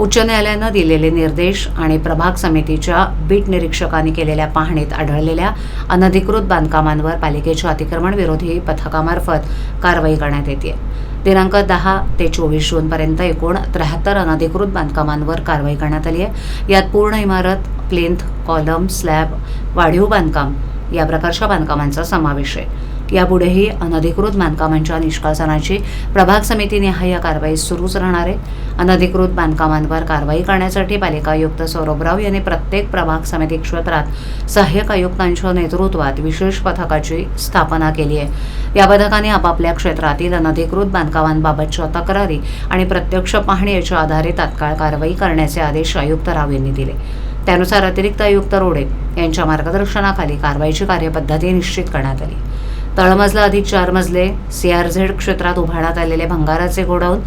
उच्च न्यायालयानं दिलेले निर्देश आणि प्रभाग समितीच्या बीट निरीक्षकांनी केलेल्या पाहणीत आढळलेल्या अनधिकृत बांधकामांवर पालिकेच्या अतिक्रमण विरोधी पथकामार्फत कारवाई करण्यात येते. दिनांक दहा ते चोवीस जूनपर्यंत एकूण त्र्याहत्तर अनधिकृत बांधकामांवर कारवाई करण्यात आली आहे. यात पूर्ण इमारत प्लिंथ कॉलम स्लॅब वाढीव बांधकाम या प्रकारच्या बांधकामांचा समावेश आहे. यापुढेही अनधिकृत बांधकामांच्या निष्कासनाची प्रभाग समितीनिहाय कारवाई सुरूच राहणार आहे. अनधिकृत बांधकामांवर कारवाई करण्यासाठी पालिका आयुक्त सौरभ राव यांनी प्रत्येक प्रभाग समिती क्षेत्रात सहाय्यक आयुक्तांच्या नेतृत्वात विशेष पथकाची स्थापना केली आहे. या पथकाने आपापल्या क्षेत्रातील अनधिकृत बांधकामांबाबतच्या तक्रारी आणि प्रत्यक्ष पाहणी याच्या आधारे तात्काळ कारवाई करण्याचे आदेश आयुक्त राव यांनी दिले. त्यानुसार अतिरिक्त आयुक्त रोडे यांच्या मार्गदर्शनाखाली कारवाईची कार्यपद्धती निश्चित करण्यात आली. तळमजला अधिक चार मजले. सीआरझेड क्षेत्रात उभारण्यात आलेले भंगाराचे गोडाऊन.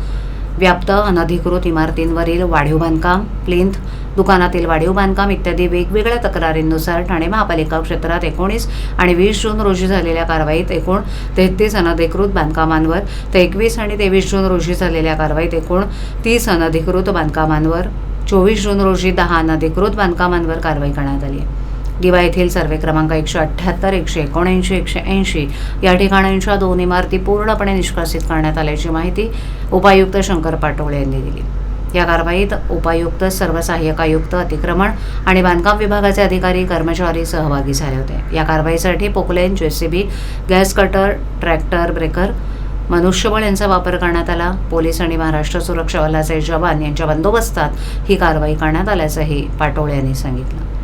व्याप्त अनधिकृत इमारतींवरील वाढीव बांधकाम प्लिंथ दुकानातील वाढीव बांधकाम इत्यादी वेगवेगळ्या तक्रारींनुसार ठाणे महापालिका क्षेत्रात एकोणीस आणि वीस जून रोजी झालेल्या कारवाईत एकूण तेहतीस अनधिकृत बांधकामांवर तर एकवीस आणि तेवीस जून रोजी झालेल्या कारवाईत एकूण तीस अनधिकृत बांधकामांवर चोवीस जून रोजी दहा अनधिकृत बांधकामांवर कारवाई करण्यात आली आहे. दिवा येथील सर्वे क्रमांक एकशे अठ्ठ्याहत्तर एकशे एकोणऐंशी एकशे ऐंशी या ठिकाणांच्या दोन इमारती पूर्णपणे निष्कासित करण्यात आल्याची माहिती उपायुक्त शंकर पाटोळे यांनी दिली. या कारवाईत उपायुक्त सर्व सहाय्यक आयुक्त अतिक्रमण आणि बांधकाम विभागाचे अधिकारी कर्मचारी सहभागी झाले होते. या कारवाईसाठी Poclain JCB gas cutter tractor breaker मनुष्यबळ यांचा वापर करण्यात आला. पोलीस आणि महाराष्ट्र सुरक्षा बलाचे जवान यांच्या बंदोबस्तात ही कारवाई करण्यात आल्याचंही पाटोळे यांनी सांगितलं.